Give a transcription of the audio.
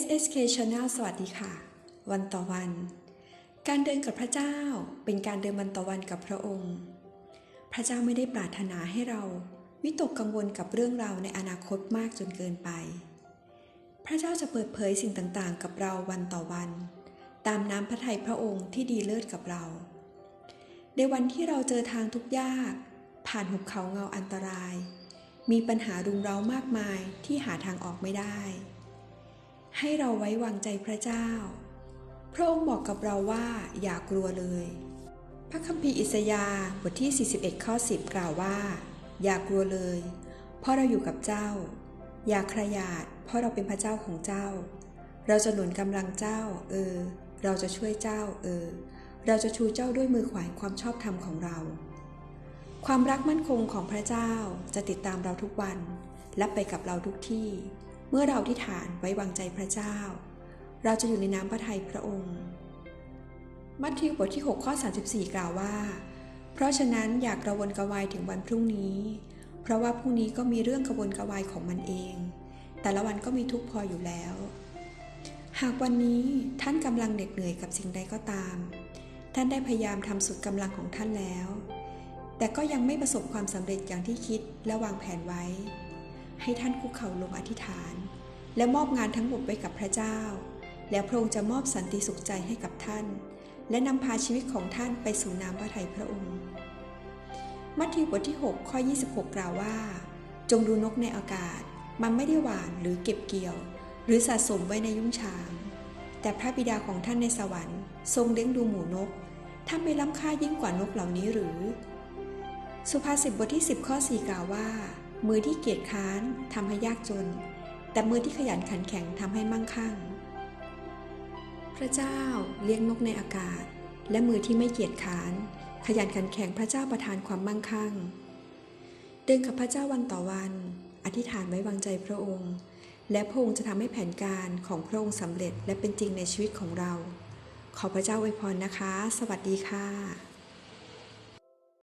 SSK Channel สวัสดีค่ะ วันต่อวัน การเดินกับพระเจ้าเป็นการเดินวันต่อวันกับพระองค์ พระเจ้าไม่ได้ปรารถนาให้เราวิตกกังวลกับเรื่องราวในอนาคตมากจนเกินไป พระเจ้าจะเปิดเผยสิ่งต่างๆ กับเราวันต่อวัน ตามน้ำพระทัยพระองค์ที่ดีเลิศกับเรา ในวันที่เราเจอทางทุกยาก ผ่านหุบเขาเงาอันตราย มีปัญหารุมเร้ามากมายที่หาทางออกไม่ได้ ให้เราไว้วางใจพระเจ้า พระองค์บอกกับเราว่าอย่ากลัวเลย พระคัมภีร์อิสยาห์บทที่ 41 ข้อ 10 กล่าวว่า อย่ากลัวเลย เพราะเราอยู่กับเจ้า อย่าขยาด เพราะเราเป็นพระเจ้าของเจ้า เราจะหนุนกำลังเจ้า เออ เราจะช่วยเจ้า เออ เราจะชูเจ้าด้วยมือขวาความชอบธรรมของเรา ความรักมั่นคงของพระเจ้าจะติดตามเราทุกวันและไปกับเราทุกที่ เมื่อเราที่ฐานไว้วางใจพระเจ้า เราจะอยู่ในน้ำพระทัยพระองค์ มัทธิวบทที่ 6 ข้อ 34 กล่าวว่า เพราะฉะนั้นอยากกระวนกระวายถึงวันพรุ่งนี้ เพราะว่าพรุ่งนี้ก็มีเรื่องกระวนกระวายของมันเอง แต่ละวันก็มีทุกข์พออยู่แล้ว หากวันนี้ท่านกำลังเหน็ดเหนื่อยกับสิ่งใดก็ตาม ท่านได้พยายามทำสุดกำลังของท่านแล้ว แต่ก็ยังไม่ประสบความสำเร็จอย่างที่คิดและวางแผนไว้ ให้ท่านคุกเข่าลงอธิษฐาน และมอบงานทั้งหมดไว้กับพระเจ้า แล้วพระองค์จะมอบสันติสุขใจให้กับท่าน และนำพาชีวิตของท่านไปสู่น้ำพระทัยพระองค์ มัทธิวบทที่ 6 ข้อ 26 กล่าวว่า จงดูนกในอากาศ มันไม่ได้หวานหรือเก็บเกี่ยว หรือสะสมไว้ในยุ้งฉาง แต่พระบิดาของท่านในสวรรค์ ทรงเลี้ยงดูหมูนกท่านไม่ล้ำค่ายิ่งกว่านกเหล่านี้หรือ สุภาษิตบทที่ 10 ข้อ 4 กล่าวว่า มือที่เกียจค้านทำให้ยากจน แต่มือที่ขยันขันแข็งทำให้มั่งคั่ง พระเจ้าเลี้ยงนกในอากาศ และมือที่ไม่เกียจค้าน ขยันขันแข็งพระเจ้าประทานความมั่งคั่ง เดินกับพระเจ้าวันต่อวัน อธิษฐานไว้วางใจพระองค์ และพระองค์จะทำให้แผนการของพระองค์สำเร็จและเป็นจริงในชีวิตของเรา ขอพระเจ้าอวยพรนะคะ สวัสดีค่ะ